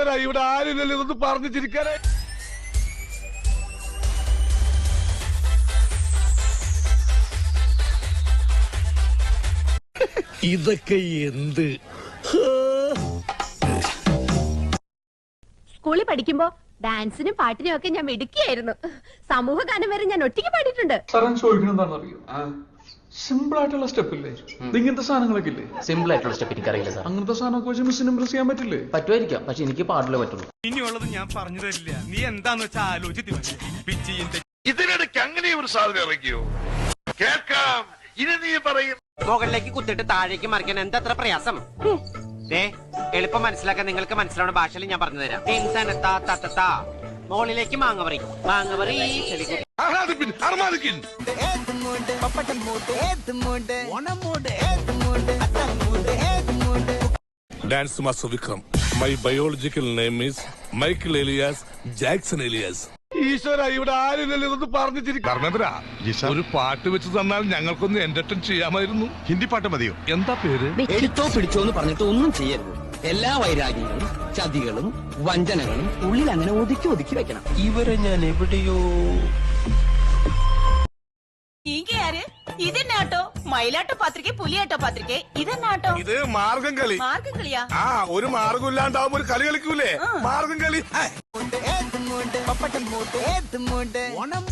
ഈശ്വര ഇവിടെ ആരില്ലല്ലോ ഇതൊന്ന് പറഞ്ഞു ചിരിക്കാനേ ഇതൊക്കെ എന്ത്? സ്കൂളിൽ പഠിക്കുമ്പോ ഡാൻസിനും പാട്ടിനും ഒക്കെ ഞാൻ മിടുക്കിയായിരുന്നു. സമൂഹ ഗാനം വരെ ഞാൻ ഒറ്റയ്ക്ക് പാടിയിട്ടുണ്ട്. സാറൻ ചോദിക്കണം സിമ്പിൾ ആയിട്ടുള്ള സ്റ്റെപ്പ് ഇല്ലേ? ഇങ്ങനത്തെ സാധനങ്ങളൊക്കെ ഇല്ലേ? സിമ്പിൾ ആയിട്ടുള്ള സ്റ്റെപ്പ് എനിക്കറിയില്ല സാർ അങ്ങനത്തെ സാധനമൊക്കെ വെച്ച് മിസ്സിന് ഇംപ്രസ് ചെയ്യാൻ പറ്റില്ലേ? പറ്റുമായിരിക്കാം. പക്ഷെ എനിക്ക് പാടില്ല പറ്റുള്ളൂ. ഇനിയുള്ളത് ഞാൻ പറഞ്ഞു തരില്ല. നീ എന്താന്ന് വെച്ചാൽ ആലോചിച്ച് ഇതിനിടയ്ക്ക് അങ്ങനെ ഒരു സാധനം ഇറങ്ങിയോ കേൾക്കാം. ഇനി നീ പറയും. മുകളിലേക്ക് കുത്തിട്ട് താഴേക്ക് മറിക്കാൻ എന്തത്ര പ്രയാസം? ദേ എളുപ്പം മനസ്സിലാക്കാൻ നിങ്ങൾക്ക് മനസ്സിലാവുന്ന ഭാഷയിൽ ഞാൻ പറഞ്ഞു തരാം. തിൻ മാങ്ങ പറി മാങ്ങ പറി ഡാൻസ് മുകളിലേക്ക് Vikram my biological name is Michael alias Jackson alias. ഈശ്വര ഇവിടെ ആരില്ലല്ലോ പറഞ്ഞു ധർമ്മേന്ദ്ര ഒരു പാട്ട് വെച്ച് തന്നാൽ ഞങ്ങൾക്കൊന്ന് എന്റർടൈൻ ചെയ്യാമായിരുന്നു. ഹിന്ദി പാട്ട് മതിയോ? എന്താ പേര്? പിടിച്ചോന്ന് പിടിച്ചോ എന്ന് പറഞ്ഞിട്ട് ഒന്നും ചെയ്യരുത്. എല്ലാ വൈരാഗ്യങ്ങളും ചതികളും വഞ്ചനകളും ഉള്ളിൽ അങ്ങനെ ഒതുക്കി ഒതുക്കി വെക്കണം. ഇവരെ ഞാൻ എവിടെയോ ഇതെന്നാട്ടോ മയിലാട്ട പത്രിക പുലിയാട്ടോ പത്രിക ഇതെന്നാട്ടോ ഇത് മാർഗം കളി. മാർഗം കളിയാ? ആ ഒരു മാർഗം ഇല്ലാണ്ടാവുമ്പോ ഒരു കളി കളിക്കൂലേ? മാർഗം കളി. ഓണം.